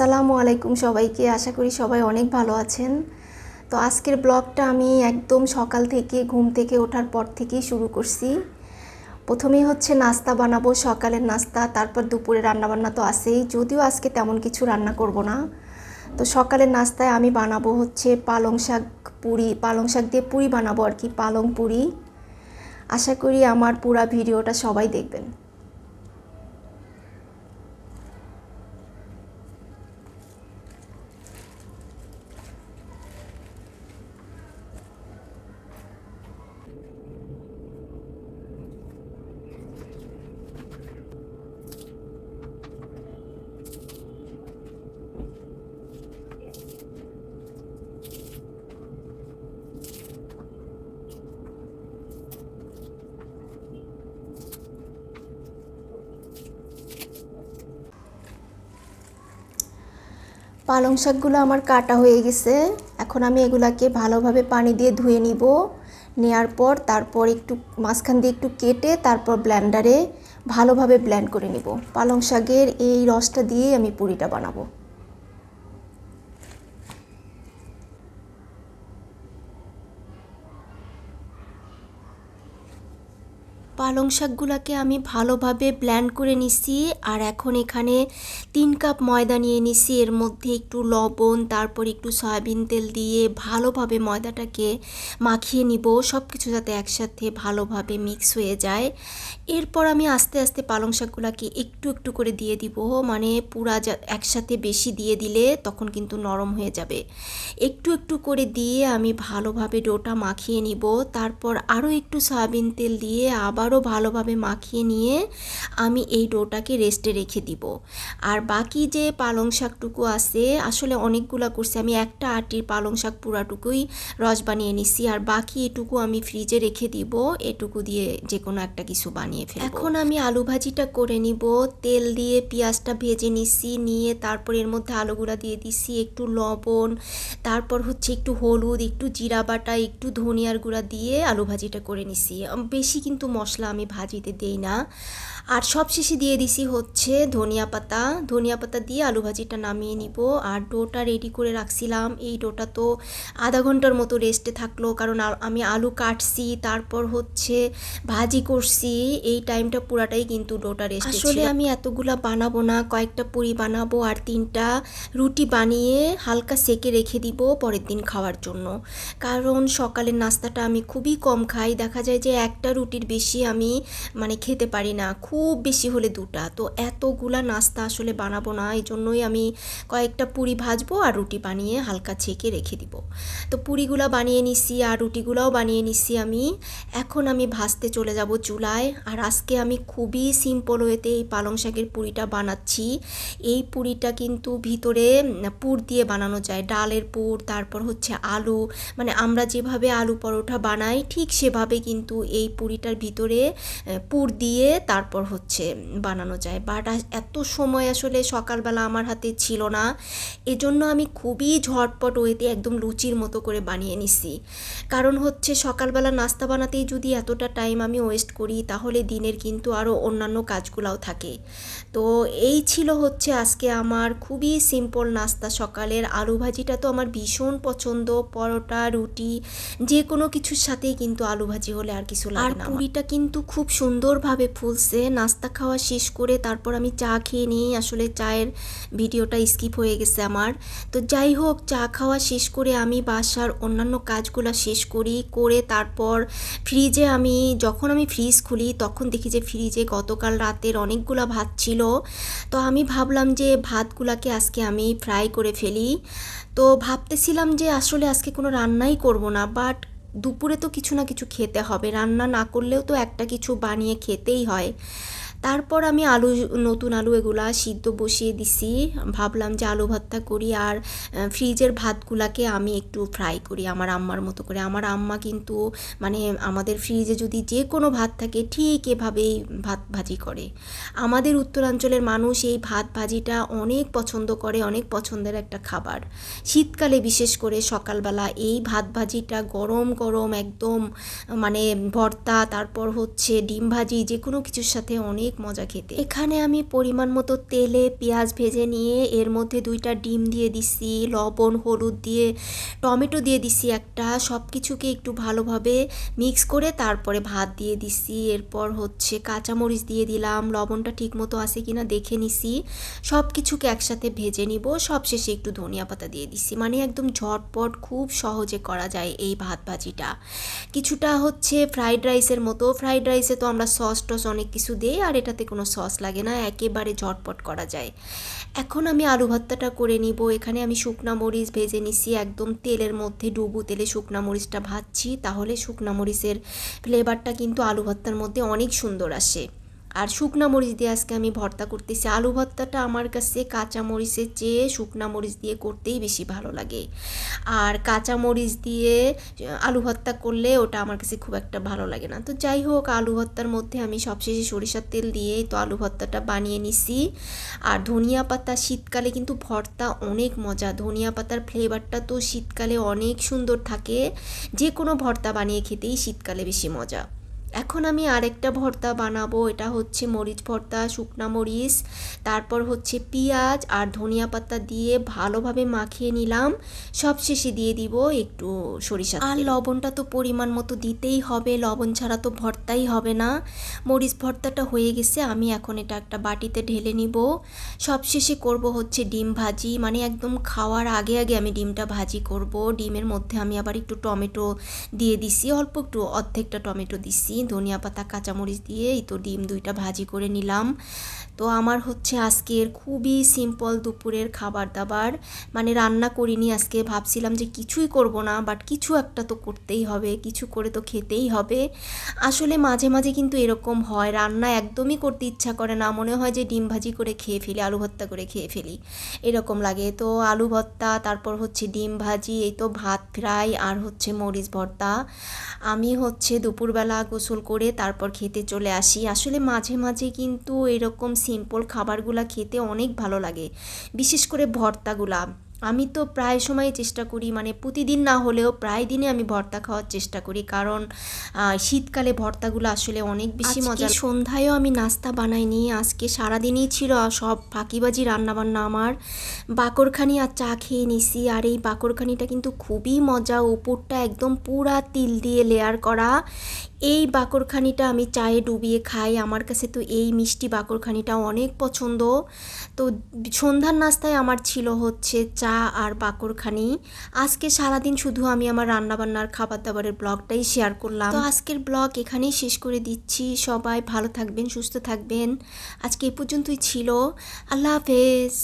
আসসালামু আলাইকুম সবাইকে। আশা করি সবাই অনেক ভালো আছেন। তো আজকের ব্লগটা আমি একদম সকাল থেকে ঘুম থেকে ওঠার পর থেকেই শুরু করছি। প্রথমেই হচ্ছে নাস্তা বানাবো, সকালের নাস্তা, তারপর দুপুরে রান্নাবান্না তো আছেই। যদিও আজকে তেমন কিছু রান্না করব না। তো সকালের নাস্তায় আমি বানাবো হচ্ছে পালং শাক পুরি, পালং শাক দিয়ে পুরি বানাবো আর কি, পালং পুরি। আশা করি আমার পুরা ভিডিওটা সবাই দেখবেন। পালং শাকগুলো আমার কাটা হয়ে গেছে। এখন আমি এগুলাকে ভালোভাবে পানি দিয়ে ধুয়ে নিব। নেয়ার পর তারপর একটু মাঝখান দিয়ে একটু কেটে তারপর ব্ল্যান্ডারে ভালোভাবে ব্ল্যান্ড করে নিব। পালং শাকের এই রসটা দিয়ে আমি পুরিটা বানাবো। পালং শাকগুলোকে আমি ভালোভাবে ব্ল্যান্ড করে নিছি আর এখন এখানে তিন কাপ ময়দা নিয়ে নিছি। এর মধ্যে একটু লবণ, তারপর একটু সয়াবিন তেল দিয়ে ভালোভাবে ময়দাটাকে মাখিয়ে নিব। সব কিছু যাতে একসাথে ভালোভাবে মিক্স হয়ে যায়। এরপর আমি আস্তে আস্তে পালং শাকগুলোকে একটু একটু করে দিয়ে দিব। মানে পুরা একসাথে বেশি দিয়ে দিলে তখন কিন্তু নরম হয়ে যাবে। একটু একটু করে দিয়ে আমি ভালোভাবে ডোটা মাখিয়ে নিব। তারপর আরও একটু সয়াবিন তেল দিয়ে আবারও ভালোভাবে মাখিয়ে নিয়ে আমি এই ডোটাকে রেস্টে রেখে দিব। আর বাকি যে পালং শাকটুকু আছে, আসলে অনেকগুলা করছি। আমি একটা আটির পালং শাক পুরাটুকুই রস বানিয়ে নিছি। আর বাকি এটুকু আমি ফ্রিজে রেখে দিব। এটুকু দিয়ে যে কোনো একটা কিছু বানিয়ে ফেলব। এখন আমি আলু ভাজিটা করে নিব। তেল দিয়ে পেঁয়াজটা ভেজে নিছি। নিয়ে তারপর এর মধ্যে আলুগুলা দিয়ে দিছি, একটু লবণ, তারপর হচ্ছে একটু হলুদ, একটু জিরা বাটা, একটু ধনিয়ার গুঁড়া দিয়ে আলু ভাজিটা করে নিছি। বেশি কিন্তু মশলা আমি ভাজিতে দেই না। আর সব শেষে দিয়ে দিছি হচ্ছে ধনিয়া পাতা। ধনিয়া পাতা দিয়ে আলু ভাজিটা নামিয়ে নিব। আর ডোটা রেডি করে রাখছিলাম। এই ডোটা তো আধা ঘণ্টার মতো রেস্টে থাকল। কারণ আমি আলু কাটছি, তারপর হচ্ছে ভাজি করছি। এই টাইমটা পুরাটাই কিন্তু ডোটা রেস্ট আসলে আমি এতগুলা বানাবো না। কয়েকটা পুরি বানাবো আর তিনটা রুটি বানিয়ে হালকা সেকে রেখে দিব পরের দিন খাওয়ার জন্য। কারণ সকালের নাস্তাটা আমি খুবই কম খাই। দেখা যায় যে একটা রুটির বেশি আমি মানে খেতে পারি না। খুব বেশি হলে দুটা। তো এতগুলা নাস্তা আসলে বানাবো না এই জন্যই আমি কয়েকটা পুরি ভাজবো আর রুটি বানিয়ে হালকা ছেঁকে রেখে দিব। তো পুরিগুলা বানিয়ে নিছি আর রুটিগুলাও বানিয়ে নিছি আমি। এখন আমি ভাজতে চলে যাব চুলায়। আর আজকে আমি খুবই সিম্পল ওয়েতে এই পালং শাকের পুরিটা বানাচ্ছি। এই পুরিটা কিন্তু ভিতরে পুর দিয়ে বানানো যায়। ডালের পুর, তারপর হচ্ছে আলু। মানে আমরা যেভাবে আলু পরোটা বানাই, ঠিক সেভাবে কিন্তু এই পুরিটার ভিতরে আহ, পুর দিয়ে তারপর হচ্ছে বানানো যায়। বাট এত সময় আসলে সকালবেলা আমার হাতে ছিল না। এজন্য আমি খুবই ঝটপট ওয়েতে একদম লুচির মতো করে বানিয়ে নিছি। কারণ হচ্ছে সকালবেলা নাস্তা বানাতেই যদি এতটা টাইম আমি ওয়েস্ট করি তাহলে দিনের কিন্তু আরও অন্যান্য কাজগুলাও থাকে। তো এই ছিল হচ্ছে আজকে আমার খুবই সিম্পল নাস্তা। সকালের আলু ভাজিটা তো আমার ভীষণ পছন্দ। পরোটা রুটি যে কোনো কিছুর সাথেই কিন্তু আলু ভাজি হলে আর কিছু লাগে না আর পুরিটা কিন্তু খুব সুন্দরভাবে ফুলছে। নাস্তা খাওয়া শেষ করে তারপর আমি চা খেয়ে নিই আসলে চায়ের ভিডিওটা স্কিপ হয়ে গেছে আমার। তো যাই হোক, চা খাওয়া শেষ করে আমি বাসার অন্যান্য কাজগুলো শেষ করি, করে তারপর ফ্রিজে আমি, যখন আমি ফ্রিজ খুলি তখন দেখি যে ফ্রিজে গতকাল রাতের অনেকগুলো ভাত ছিল। তো আমি ভাবলাম যে ভাতগুলাকে আজকে আমি ফ্রাই করে ফেলি। তো ভাবতেছিলাম যে আসলে আজকে কোনো রান্নাই করব না, বাট দুপুরে তো কিছু না কিছু খেতে হবে। রান্না না করলেও তো একটা কিছু বানিয়ে খেতেই হয়। তারপর আমি আলু, নতুন আলু এগুলা সিদ্ধ বসিয়ে দিছি। ভাবলাম যে আলু ভর্তা করি আর ফ্রিজের ভাতগুলাকে আমি একটু ফ্রাই করি আমার আম্মার মতো করে। আমার আম্মা কিন্তু মানে আমাদের ফ্রিজে যদি যে কোনো ভাত থাকে ঠিক এভাবেই ভাত ভাজি করে। আমাদের উত্তরাঞ্চলের মানুষ এই ভাত ভাজিটা অনেক পছন্দ করে, অনেক পছন্দের একটা খাবার। শীতকালে বিশেষ করে সকালবেলা এই ভাত ভাজিটা গরম গরম একদম মানে ভর্তা, তারপর হচ্ছে ডিম ভাজি যে কোনো কিছুর সাথে অনেক অনেক মজা খেতে। এখানে আমি পরিমাণ মতো তেলে পেঁয়াজ ভেজে নিয়ে এর মধ্যে দুইটা ডিম দিয়ে দিছি, লবণ, হলুদ দিয়ে, টমেটো দিয়ে দিছি একটা সব কিছুকে একটু ভালোভাবে মিক্স করে তারপরে ভাত দিয়ে দিছি। এরপর হচ্ছে কাঁচামরিচ দিয়ে দিলাম, লবণটা ঠিক মতো আছে কিনা দেখে নিছি। সব কিছুকে একসাথে ভেজে নিব সব শেষে একটু ধনিয়া পাতা দিয়ে দিছি। মানে একদম ঝটপট, খুব সহজে করা যায় এই ভাত ভাজিটা। কিছুটা হচ্ছে ফ্রাইড রাইসের মতো। ফ্রাইড রাইসে তো আমরা সস টস অনেক কিছু দিই, আর এটাতে কোনো সস লাগে না, একেবারে ঝটপট করা যায়। এখন আমি আলু ভর্তাটা করে নিব। এখানে আমি শুকনা মরিচ ভেজে নিছি, একদম তেলের মধ্যে ডুবু তেলে শুকনা মরিচটা ভাজছি। তাহলে শুকনা মরিচের ফ্লেভারটা কিন্তু আলু ভর্তার মধ্যে অনেক সুন্দর আসে। আর শুকনা মরিচ দিয়ে আজকে আমি ভর্তা করতেছি। আলু ভর্তাটা আমার কাছে কাঁচা মরিচের চেয়ে শুকনা মরিচ দিয়ে করতেই বেশি ভালো লাগে। আর কাঁচা মরিচ দিয়ে আলু ভর্তা করলে ওটা আমার কাছে খুব একটা ভালো লাগে না। তো যাই হোক, আলু ভর্তার মধ্যে আমি সবশেষে সরিষার তেল দিয়েই তো আলু ভর্তাটা বানিয়ে নিছি। আর ধনিয়া পাতা শীতকালে কিন্তু ভর্তা অনেক মজা। ধনিয়া পাতার ফ্লেভারটা তো শীতকালে অনেক সুন্দর থাকে। যে কোনো ভর্তা বানিয়ে খেতেই শীতকালে বেশি মজা। এখন আমি আরেকটা ভর্তা বানাবো। এটা হচ্ছে মরিচ ভর্তা শুকনা মরিচ তারপর হচ্ছে পেঁয়াজ আর ধনিয়া পাতা দিয়ে ভালোভাবে মাখিয়ে নিলাম। সব শেষে দিয়ে দিব একটু সরিষা আর লবণটা তো পরিমাণ মতো দিতেই হবে লবণ ছাড়া তো ভর্তাই হবে না। মরিচ ভর্তাটা হয়ে গেছে আমি এখন এটা একটা বাটিতে ঢেলে নিব। সব শেষে করব হচ্ছে ডিম ভাজি মানে একদম খাওয়ার আগে আগে আমি ডিমটা ভাজি করব। ডিমের মধ্যে আমি আবার একটু টমেটো দিয়ে দিছি অল্প একটু অর্ধেকটা টমেটো দিছি। ধনিয়া পাতা, কাঁচামরিচ দিয়ে এই তো ডিম দুইটা ভাজি করে নিলাম। তো আমার হচ্ছে আজকের খুবই সিম্পল দুপুরের খাবার দাবার মানে রান্না করিনি আজকে, ভাবছিলাম যে কিছুই করব না বাট কিছু একটা তো করতেই হবে, কিছু করে তো খেতেই হবে। আসলে মাঝে মাঝে কিন্তু এরকম হয়, রান্না একদমই করতে ইচ্ছা করে না, মনে হয় যে ডিম ভাজি করে খেয়ে ফেলি, আলু ভর্তা করে খেয়ে ফেলি, এরকম লাগে। তো আলু ভর্তা, তারপর হচ্ছে ডিম ভাজি, এই তো ভাত ফ্রাই, আর হচ্ছে মরিচ ভর্তা। আমি হচ্ছে দুপুরবেলা গোসল করে তারপর খেতে চলে আসি। আসলে মাঝে মাঝে কিন্তু এরকম সিম্পল খাবারগুলো খেতে অনেক ভালো লাগে। বিশেষ করে ভর্তাগুলা। আমি তো প্রায় সময় চেষ্টা করি মানে প্রতিদিন না হলেও প্রায় দিনে আমি ভর্তা খাওয়ার চেষ্টা করি। কারণ শীতকালে ভর্তাগুলো আসলে অনেক বেশি মজা সন্ধ্যায়ও আমি নাস্তা বানাইনি আজকে সারাদিনই ছিল সব ফাঁকিবাজি রান্নাবান্না আমার। বাকরখানি আর চা খেয়ে নিছি আর এই বাকরখানিটা কিন্তু খুবই মজা। উপরটা একদম পুরা তিল দিয়ে লেয়ার করা। এই বাকরখানিটা আমি চায়ে ডুবিয়ে খাই। আমার কাছে তো এই মিষ্টি বাকরখানিটা অনেক পছন্দ। তো সন্ধ্যার নাস্তায় আমার ছিল হচ্ছে চা আর বাকরখানি আজকে সারাদিন শুধু আমি আমার রান্নাবান্নার খাবার দাবারের ব্লগটাই শেয়ার করলাম। তো আজকের ব্লগ এখানেই শেষ করে দিচ্ছি। সবাই ভালো থাকবেন, সুস্থ থাকবেন। আজকে এ পর্যন্তই ছিল। আল্লাহ হাফেজ।